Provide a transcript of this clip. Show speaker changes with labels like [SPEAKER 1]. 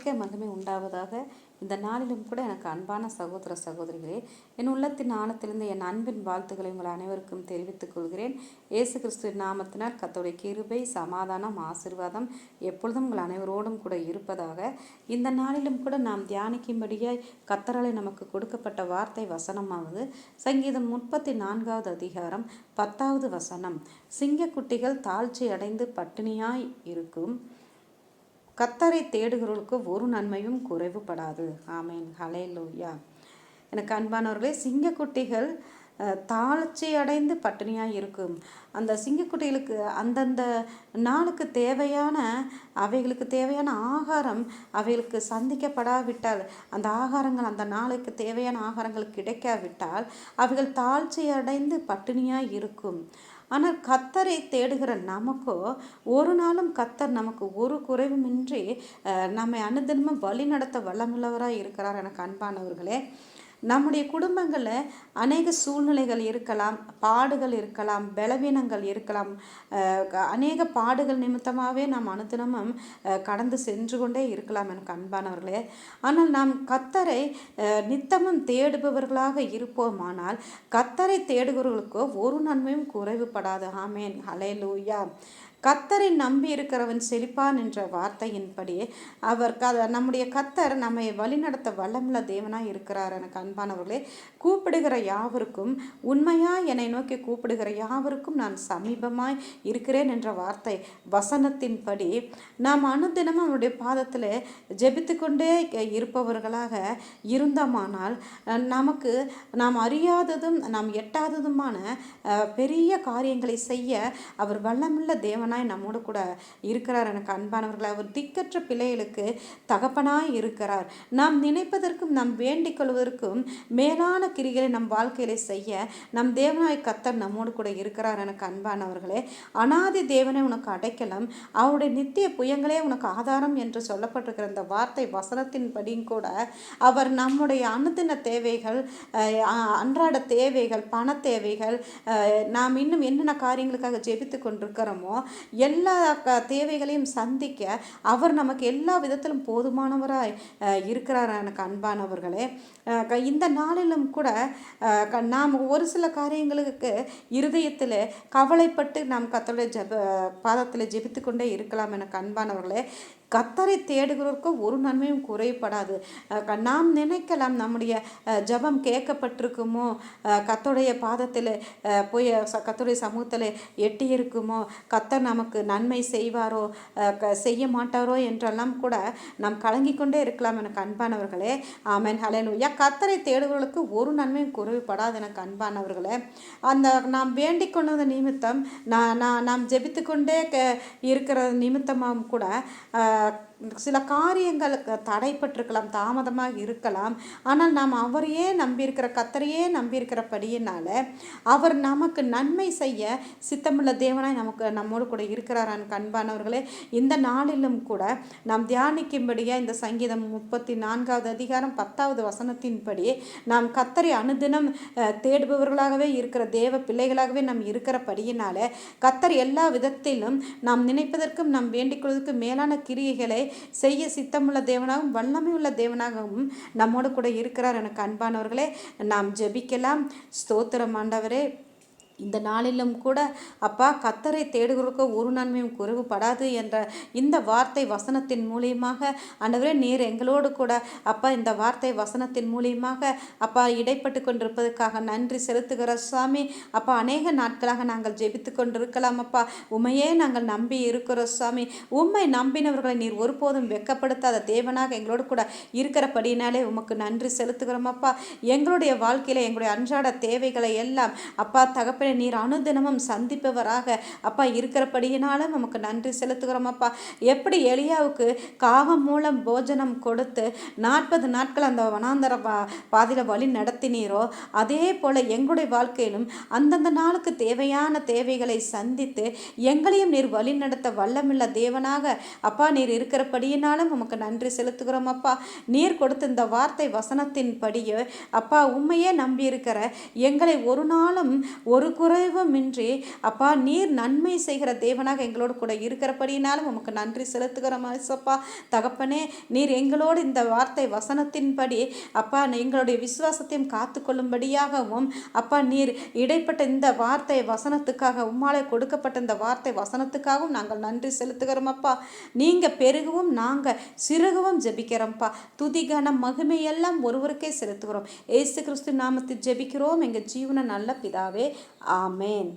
[SPEAKER 1] நாமத்திற்கே மகிமை உண்டாவதாக இந்த நாளிலும் கூட எனக்கு அன்பான சகோதர சகோதரிகளே என் உள்ளத்தின் ஆழத்திலிருந்து என் அன்பின் வாழ்த்துக்களை உங்கள் அனைவருக்கும் தெரிவித்துக் கொள்கிறேன். இயேசு கிறிஸ்து நாமத்தினால் கத்தோடைய கிருபை சமாதானம் ஆசிர்வாதம் எப்பொழுதும் உங்கள் அனைவரோடும் கூட இருப்பதாக. இந்த நாளிலும் கூட நாம் தியானிக்கும்படியாய் கத்தரலை நமக்கு கொடுக்கப்பட்ட வார்த்தை வசனமாவது சங்கீதம் முப்பத்தி நான்காவது அதிகாரம் பத்தாவது வசனம். சிங்கக்குட்டிகள் தாழ்ச்சி அடைந்து பட்டினியாய் இருக்கும். கத்தரை தேடுகிறவர்களுக்கு ஒரு நன்மையும் குறைவுபடாது. ஆமேன். ஹலே லூயா எனக்கு அன்பானவர்களே சிங்கக்குட்டிகள் தாழ்ச்சி அடைந்து பட்டினியாக இருக்கும். அந்த சிங்கக்குட்டிகளுக்கு அந்தந்த நாளுக்கு தேவையான அவைகளுக்கு தேவையான ஆகாரம் அவைகளுக்கு சந்திக்கப்படாவிட்டால் அந்த ஆகாரங்கள் அந்த நாளுக்கு தேவையான ஆகாரங்கள் கிடைக்காவிட்டால் அவைகள் தாழ்ச்சி அடைந்து பட்டினியாக இருக்கும். ஆனால் கத்தரை தேடுகிற நமக்கோ ஒரு நாளும் கத்தர் நமக்கு ஒரு குறைவுமின்றி நம்மை அனுதினமும் வழி நடத்த வல்லமுள்ளவராக இருக்கிறார் எனக்கு அன்பானவர்களே. நம்முடைய குடும்பங்களில் அநேக சூழ்நிலைகள் இருக்கலாம் பாடுகள் இருக்கலாம் பலவீனங்கள் இருக்கலாம். அநேக பாடுகள் நிமித்தமாகவே நாம் அனுதினமும் கடந்து சென்று கொண்டே இருக்கலாம் எனக்கு அன்பானவர்களே. ஆனால் நாம் கத்தரை நித்தமும் தேடுபவர்களாக இருப்போமானால் கத்தரை தேடுகிறவர்களுக்கோ ஒரு நன்மையும் குறைவுபடாது. ஆமேன். ஹலே லூயா கத்தரை நம்பி இருக்கிறவன் செழிப்பான் என்ற வார்த்தையின்படி அவர் க நம்முடைய கத்தர் நம்மை வழிநடத்த வல்லமுள்ள தேவனாக இருக்கிறார் எனக்கு அன்பானவர்களே. கூப்பிடுகிற யாவருக்கும் உண்மையாக என்னை நோக்கி கூப்பிடுகிற யாவருக்கும் நான் சமீபமாய் இருக்கிறேன் என்ற வார்த்தை வசனத்தின்படி நாம் அனுதினமும் அவருடைய பாதத்தில் ஜெபித்து கொண்டே இருப்பவர்களாக இருந்தோமானால் நமக்கு நாம் அறியாததும் நாம் எட்டாததுமான பெரிய காரியங்களை செய்ய அவர் வல்லமுள்ள தகப்பனாய் நம்மோட கூட இருக்கிறார் எனக்கு அன்பானவர்கள் அவர் திக்கற்ற பிள்ளைகளுக்கு தகப்பனாய் இருக்கிறார். நாம் நினைப்பதற்கும் நாம் வேண்டிக் கொள்வதற்கும் மேலான கிரிகளை நம் வாழ்க்கையில செய்ய நம் தேவனாய் கத்தர் நம்மோடு கூட இருக்கிறார் எனக்கு அன்பானவர்களே அனாதி தேவனை உனக்கு அடைக்கலம் அவருடைய நித்திய புயங்களே உனக்கு ஆதாரம் என்று சொல்லப்பட்டிருக்கிற இந்த வார்த்தை வசனத்தின்படியும் கூட அவர் நம்முடைய அனுதின தேவைகள் அன்றாட தேவைகள் பண தேவைகள் நாம் இன்னும் என்னென்ன காரியங்களுக்காக ஜெபித்து கொண்டிருக்கிறோமோ எல்லா க தேவைகளையும் சந்திக்க அவர் நமக்கு எல்லா விதத்திலும் போதுமானவராய் இருக்கிறார் எனக்கு அன்பானவர்களே. க- இந்த நாளிலும் கூட க- நாம் ஒரு சில காரியங்களுக்கு இருதயத்தில் கவலைப்பட்டு நாம் கத்தோடைய ஜப பாதத்தில் ஜெபித்து கொண்டே இருக்கலாம் எனக்கு அன்பானவர்களே. கத்தரை தேடுகிறவருக்கு ஒரு நன்மையும் குறைபடாது. நாம் நினைக்கலாம் நம்முடைய ஜபம் ஜெபம் கேட்கப்பட்டிருக்குமோ? கத்தோடைய கத்தருடைய பாதத்தில் போய் ச- சமூகத்தில் எட்டி இருக்குமோ கத்தர் நமக்கு நன்மை செய்வாரோ? க- செய்ய மாட்டாரோ என்றெல்லாம் கூட நாம் கலங்கி கொண்டே இருக்கலாம் எனக்கு அன்பானவர்களே. ஹலேனு ஏன் கத்தரை தேடுகிறவர்களுக்கு ஒரு நன்மையும் குறைவுபடாது எனக்கு அன்பானவர்களே. அந்த நாம் வேண்டிக் கொண்டது நிமித்தம் நான் நான் நாம் ஜெபித்து கொண்டே க இருக்கிற நிமித்தமாகவும் கூட এক சில காரியங்கள் க- தடைப்பட்டிருக்கலாம் தாமதமாக இருக்கலாம். ஆனால் நாம் அவரையே நம்பியிருக்கிற கத்தரையே நம்பியிருக்கிறபடியினால அவர் நமக்கு நன்மை செய்ய சித்தமுள்ள தேவனாய் நமக்கு நம்மோடு கூட இருக்கிறாரான் கண்பானவர்களே. இந்த நாளிலும் கூட நாம் தியானிக்கும்படியாக இந்த சங்கீதம் முப்பத்தி நான்காவது அதிகாரம் பத்தாவது வசனத்தின்படி நாம் கத்தரை அனுதினம் தேடுபவர்களாகவே இருக்கிற தேவ பிள்ளைகளாகவே நாம் இருக்கிறபடியினால கத்தர் எல்லா விதத்திலும் நாம் நினைப்பதற்கும் நாம் வேண்டிக்கொள்வதற்கும் மேலான கிரியைகளை செய்ய சித்தமுள்ள தேவனாகவும் வல்லமை உள்ள தேவனாகவும் நம்மோடு கூட இருக்கிறார் எனக்கு அன்பானவர்களே. நாம் ஜெபிக்கலாம். ஸ்தோத்திரம் ஆண்டவரே. இந்த நாளிலும் கூட அப்பா கத்தரை தேடுகிறவர்களுக்கு ஒரு நன்மையும் குறைவுபடாது என்ற இந்த வார்த்தை வசனத்தின் மூலியமாக ஆண்டவரே நீர் எங்களோடு கூட அப்பா இந்த வார்த்தை வசனத்தின் மூலியமாக அப்பா இடைப்பட்டு கொண்டிருப்பதற்காக நன்றி செலுத்துகிற சுவாமி. அப்பா அநேக நாட்களாக நாங்கள் ஜெபித்து கொண்டிருக்கலாம் அப்பா. உண்மையே நாங்கள் நம்பி இருக்கிறோம் சுவாமி. உம்மை நம்பினவர்களை நீர் ஒருபோதும் வெட்கப்படுத்தாத தேவனாக எங்களோடு கூட இருக்கிறபடினாலே உமக்கு நன்றி செலுத்துகிறோம் அப்பா. எங்களுடைய வாழ்க்கையில் எங்களுடைய அன்றாட தேவைகளை எல்லாம் அப்பா தகப்பனே நீர் அனுதினமும் சந்திப்பவராக அப்பா இருக்கிறபடியினாலும் நமக்கு நன்றி செலுத்துகிறோம் அப்பா. எப்படி எளியாவுக்கு காகம் மூலம் போஜனம் கொடுத்து நாற்பது நாட்கள் அந்த வனாந்தர பா பாதையில் வழி நடத்தினீரோ அதே போல எங்களுடைய வாழ்க்கையிலும் அந்தந்த நாளுக்கு தேவையான தேவைகளை சந்தித்து எங்களையும் நீர் வழி நடத்த வல்லமில்ல தேவனாக அப்பா நீர் இருக்கிறபடியினாலும் உமக்கு நன்றி செலுத்துகிறோம் அப்பா. நீர் கொடுத்த இந்த வார்த்தை வசனத்தின்படியே அப்பா உண்மையே நம்பியிருக்கிற எங்களை ஒரு நாளும் ஒரு குறைவுமின்றி அப்பா நீர் நன்மை செய்கிற தேவனாக எங்களோடு கூட இருக்கிறபடினாலும் உமக்கு நன்றி செலுத்துகிறோம் ஏசப்பா தகப்பனே நீர் எங்களோடு இந்த வார்த்தை வசனத்தின்படி அப்பா எங்களுடைய விசுவாசத்தையும் காத்துக்கொள்ளும்படியாகவும் அப்பா நீர் இடைப்பட்ட இந்த வார்த்தை வசனத்துக்காக உம்மாலே கொடுக்கப்பட்ட இந்த வார்த்தை வசனத்துக்காகவும் நாங்கள் நன்றி செலுத்துகிறோம் அப்பா. நீங்கள் பெருகவும் நாங்கள் சிறுகவும் ஜெபிக்கிறோம்ப்பா துதிகன மகிமையெல்லாம் ஒருவருக்கே செலுத்துகிறோம். ஏசு கிறிஸ்து நாமத்தில் ஜெபிக்கிறோம். எங்கள் ஜீவன நல்ல பிதாவே ఆమెన్.